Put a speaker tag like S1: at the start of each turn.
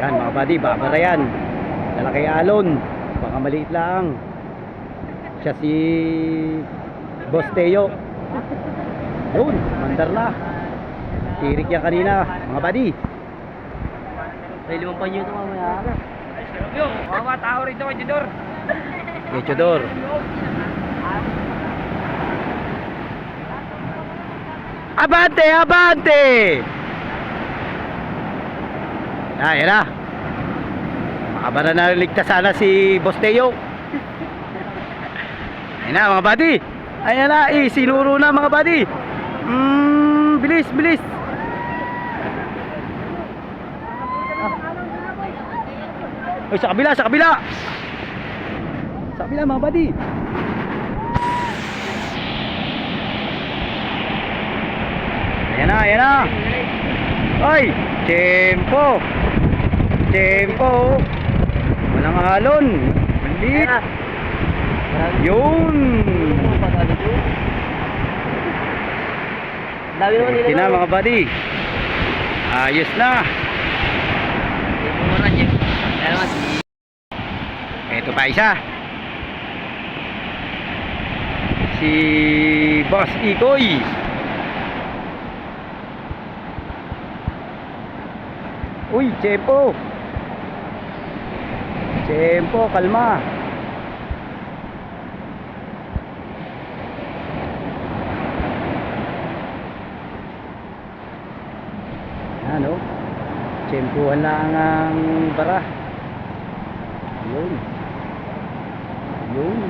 S1: Yan mga buddy, babara yan. Lalaki alon. Baka maliit lang. Siya si Boss Teo. Yun, mandar na. Tirik yan kanina, mga buddy.
S2: May limang panyo ito mamaya.
S3: Yo, mga tao rito kay Jidor.
S1: Echador. Abante, abante! Ah, yan na. Makabara na ligtas sana si Boss Teo. Ayun na mga buddy. Ayan na, eh, sinuro na mga buddy. Mm, bilis, bilis. Ay, sa kabila, sa kabila. Sa kabila mga buddy. Ayan na, ayan na. Ay, tempo. Tempo. Walang alon. Maliit. Yun. Ito na mga buddy. Ayos na. Ito pa isa. Si Boss Ikoy. Uy, Chepo. Chepo, kalma. Ano? Tsempuhan lang ang bara. Yun. Yun.